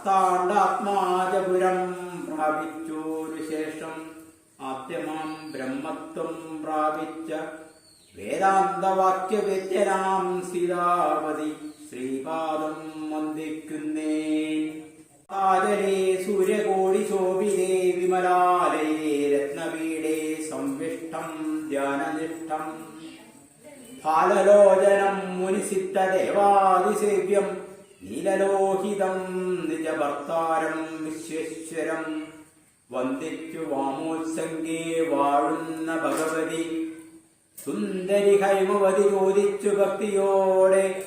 മാർത്താണ്ഡാത്മാജപുരം പ്രാപിച്ചോരു ശേഷം ആദ്യമാം ബ്രഹ്മത്വം പ്രാപിച്ച വേദാന്തവാക്യവേദ്യനാം സീതാപതി ശ്രീപാദം വന്ദിക്കുന്നേ. ആദരേ സൂര്യകോടി ശോഭിതേ വിമലാലയേ രത്നപീഠേ സംവിഷ്ടം ധ്യാനനിഷ്ഠം. ഫാലലോചനം മുനിസിദ്ധ ദേവാദിസേവ്യം നീലലോഹിതം നിജഭർത്താരം വിശ്വേശ്വരം. വന്ദിച്ചു വാമോത്സംഗേ വാഴുന്ന ഭഗവതി. സുന്ദരി ഹൈമവതി ചോദിച്ചു ഭക്തിയോടെ.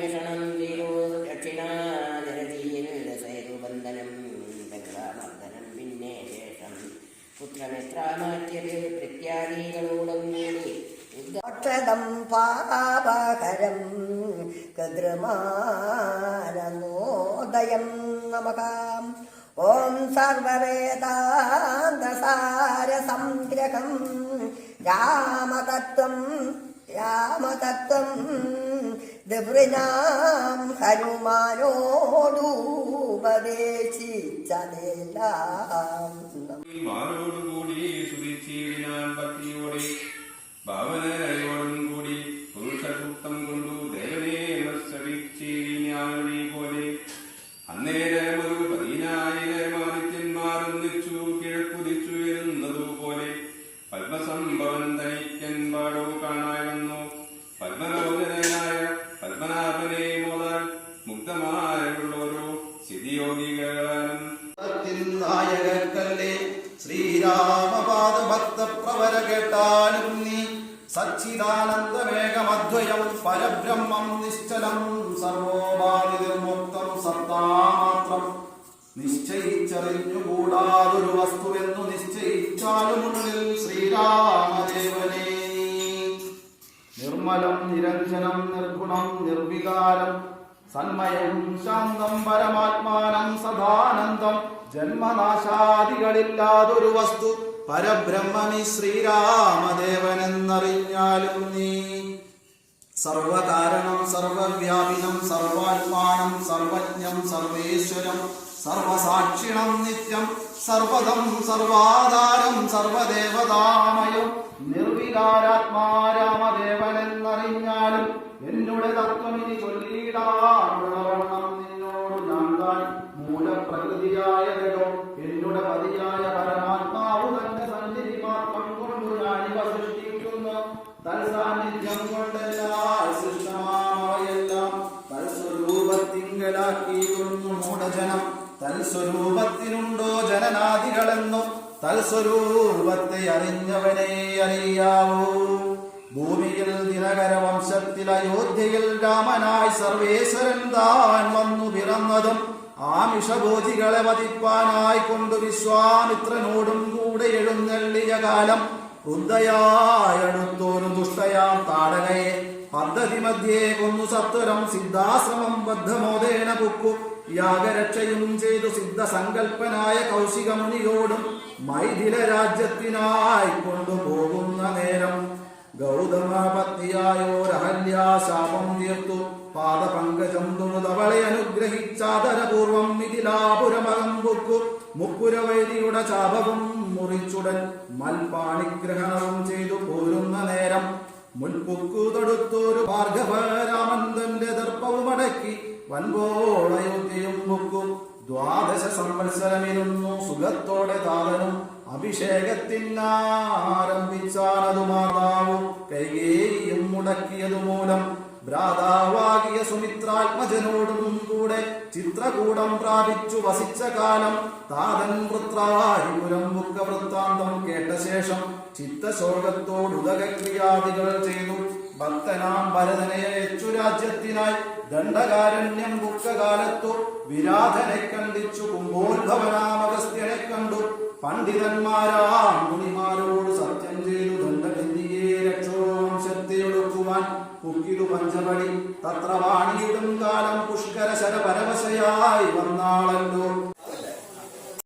സീതാന്വേഷണം ചെയ്തു ദക്ഷിണാജനതിയിൽ സേതുബന്ധനം ബംഗ്ലാമർദ്ദനം പിന്നെ ശേഷം പുത്രമിത്രാമാത്യര് പ്രത്യാദികളോടും കൂടി. യുദ്ധ മോക്ഷദം പാപകരം നമകാം. ഓം സർവവേദാന്തസാരസംഗ്രഹം രാമതത്വം രാമതത്വം ദിവൃനാം ഹനുമാനോടുപദേശിച്ചതെല്ലാം കേട്ടാലും നീ സച്ചിദാനന്ദമേകമദ്വയം പരബ്രഹ്മം നിശ്ചലം സർവോപാധിർമുക്തം സത്താമാത്രം. നിശ്ചയിച്ചറിഞ്ഞുകൂടാതൊരു വസ്തുവെന്നു നിശ്ചയിച്ചാലുമുള്ളിൽ ശ്രീരാമദേവനെ. നിർമ്മലം നിരഞ്ജനം നിർഗുണം നിർവികാരം സന്മയം ശാന്തം പരമാത്മാനം സദാനന്ദം ജന്മനാശാദികളില്ലാതൊരു വസ്തു പരബ്രഹ്മമി ശ്രീരാമദേവനെന്നറിഞ്ഞാലും നീ സർവകാരണം സർവവ്യാപിനം സർവാത്മാനം സർവജ്ഞം സർവേശ്വരം സർവസാക്ഷിണം നിത്യം സർവതം സർവാധാരം സർവദേവതാമയം നിർവികാരാത്മാരാമദേവനെന്നറിഞ്ഞാലും എന്നുടെ തത്വമിനി ചൊല്ലിടാവണ്ണം സൃഷ്ടിക്കുന്നു തൽസാന്നിധ്യം കൊണ്ടെല്ലാ സൃഷ്ടമാവയെല്ലാം തൽസ്വരൂപത്തിങ്കലാക്കിയിരുന്നു മൂഢജനം തൽസ്വരൂപത്തിനുണ്ടോ ജനനാദികളെന്നും തൽസ്വരൂപത്തെ അറിഞ്ഞവനെ അറിയാവൂ. ഭൂമിയിൽ ദിനകര വംശത്തിൽ അയോധ്യയിൽ രാമനായി സർവേശ്വരൻ താൻ വന്നു പിറന്നതും ആമിഷബോധികളെ വധിപ്പാനായി കൊണ്ട് വിശ്വാമിത്രനോടും കൂടെ എഴുന്നള്ളിയ കാലം വൃദ്ധയായടുത്തോരു ദുഷ്ടയാം താടകയെ. പദ്ധതി മധ്യേ കൊന്നു സത്വരം സിദ്ധാശ്രമം ബദ്ധമോദേന പുക്കു. യാഗരക്ഷയും ചെയ്തു സിദ്ധസങ്കൽപ്പനായ കൗശികമുനിയോടും മൈഥില രാജ്യത്തിനായി കൊണ്ടുപോകുന്ന നേരം. ഗൗതമ രഹല്യാ ശാപം തീർത്തു. പാദപങ്കജം തുണുതവളെ അനുഗ്രഹിച്ചാദരപൂർവം മിഥിലാപുരമകം പുക്കു. മുക്കുരവൈരിയുടെ ചാപവും മുറിച്ചുടൻ മൽപാണിഗ്രഹണവും ചെയ്തു പോരുന്ന നേരം മുൻപുക്കു തൊടുത്തൊരു ഭാർഗവരാമൻ തന്റെ ദർപ്പവുമടക്കി വൻപോളയോധ്യയും മുക്കും ദ്വാദശ സംവത്സരമിരുന്നു. സുഖത്തോടെ താതനും അഭിഷേകത്തിനാരംഭിച്ചാനതു മാതാവും കൈകേയും മുടക്കിയതു മൂലം ഭ്രാതാവാകിയ സുമിത്രാത്മജനോടും കൂടെ ചിത്രകൂടം പ്രാപിച്ചു വസിച്ച കാലം താതൻ വൃത്രാരിപുരം മുക്ക വൃത്താന്തം കേട്ട ശേഷം ചിത്തശോകത്തോടുതകക്രിയാദികൾ ചെയ്തു. ഭക്തനാം ഭരതനെ അയച്ചു രാജ്യത്തിനായി ദണ്ഡകാരണ്യം ദുഃഖകാലത്തു വിരാധനെ കണ്ടിച്ചു കുംഭോത്ഭവനാമഗസ്ത്യനെ കണ്ടു. പണ്ഡിതന്മാരാ മുനിമാരോട് ചെല്ലുവാൻ പഞ്ചമണി തത്ര വാണിയിടും കാലം പുഷ്കര ശര പരവശയായി വന്നാളല്ലോ.